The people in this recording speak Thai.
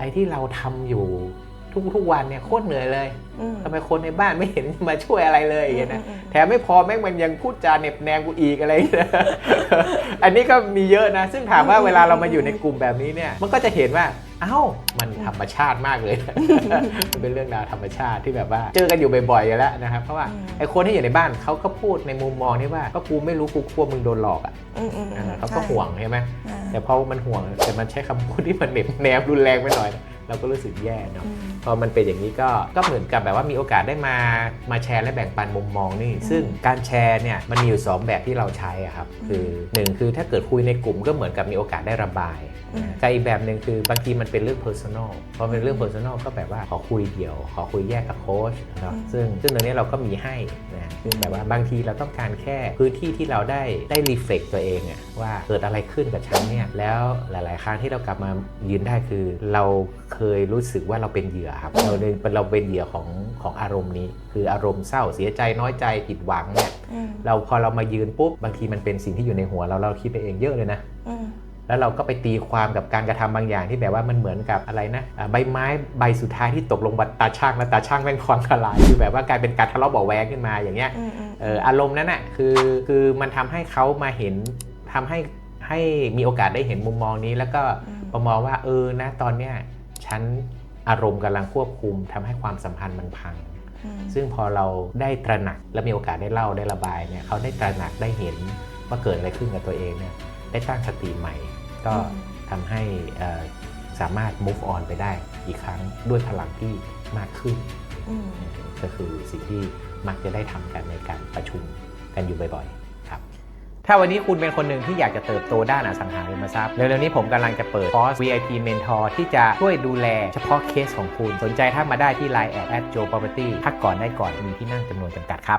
ไอ้ที่เราทำอยู่ทุกทุกวันเนี่ยโคตรเหนื่อยเลยอืมทำไมคนในบ้านไม่เห็นมาช่วยอะไรเลยอย่างเงี้ยนะอืมอืมแถมไม่พอแม่งมันยังพูดจาเหน็บแนมกูอีกอะไรอย่างเงี้ยอันนี้ก็มีเยอะนะ ซึ่งถามว่าเวลาเรามาอยู่ในกลุ่มแบบนี้เนี่ยมันก็จะเห็นว่าเอ้ามันธรรมชาติมากเลยมันเป็นเรื่องราวธรรมชาติที่แบบว่า เจอกันอยู่บ่อยๆอยู่แล้วนะครับเพราะว่าอืมไอ้คนที่อยู่ในบ้านเขาก็พูดในมุมมองที่ว่าก็กูไม่รู้กูกลัวมึงโดนหลอกอะอืมอืมอืมเขาก็ใช่ห่วงใช่ไหมอ่า แต่พอมันห่วงแต่มันใช้คำพูดที่มันเหน็บแนมรุนแรงไปหน่อย เราก็รู้สึกแย่เนาะอืมพอมันเป็นอย่างนี้ก็ก็เหมือนกับแบบว่ามีโอกาสได้มามาแชร์และแบ่งปันมุมมองนี่อืมซึ่งการแชร์เนี่ยมันมีอยู่ 2 แบบที่เราใช้อะครับคือ1คือถ้าเกิดคุยในกลุ่มก็เหมือนกับมีโอกาสได้ระบายอืมนะแต่อีกแบบหนึ่งคือบางทีมันเป็นเรื่อง personal พอเป็นเรื่อง personal ก็แบบว่าขอคุยเดี่ยว ขอคุยแยกกับโค้ชเนาะอืมซึ่งซึ่งตรงนี้เราก็มีให้นะซึ่งแบบว่าบางทีเราต้องการแค่พื้นที่ที่เราได้ได้รีเฟกตัวเองอะว่าเกิดอะไรขึ้นกับฉันเนี่ยแล้วหลาย ๆ ครั้งที่เรากลับมายืนได้คือเราเคยรู้สึกว่าเราเป็นเหยื่อครับเราเลยเราเป็นเหยื่อของของอารมณ์นี้ คืออารมณ์เศร้าเสียใจน้อยใจผิดหวังเนี่ยอืมเราพอเรามายืนปุ๊บบางทีมันเป็นสิ่งที่อยู่ในหัวเราเราคิดไปเองเยอะเลยนะอืมแล้วเราก็ไปตีความกับการกระทำบางอย่างที่แบบว่ามันเหมือนกับอะไรนะอ่าใบไม้ใบสุดท้ายที่ตกลงบนตาช่างแล้วตาช่างแม่งควางทลายคือแบบว่ากลายเป็นการทะเลาะเบาะแวงขึ้นมาอย่างเงี้ยอืมอืมเอออารมณ์นั้นน่ะคือคือมันทำให้เขามาเห็นทำให้ให้มีโอกาสได้เห็นมุมมองนี้แล้วก็อืมพอมองว่าเออนะตอนเนี้ย ฉันอารมณ์กำลังควบคุมทำให้ความสัมพันธ์มันพังอืมซึ่งพอเราได้ตระหนักและมีโอกาสได้เล่าได้ระบายเนี่ยเขาได้ตระหนักได้เห็นว่าเกิดอะไรขึ้นกับตัวเองเนี่ยได้ตั้งสติใหม่ ก็ทำให้เอ่อสามารถ move on ไปได้อีกครั้งด้วยพลังที่มากขึ้นอืมก็คือสิ่งที่มักจะได้ทำกันในการประชุมกันอยู่บ่อยๆครับ ถ้าวันนี้คุณเป็นคนหนึ่งที่อยากจะเติบโตด้านอสังหาริมทรัพย์เร็วๆนี้ผมกำลังจะเปิดคอร์ส VIP Mentor ที่จะช่วยดูแลเฉพาะเคสของคุณ สนใจถ้ามาได้ที่ Line แอด @joe property ทักก่อนได้ก่อนมีที่นั่งจำนวนจำกัดครับ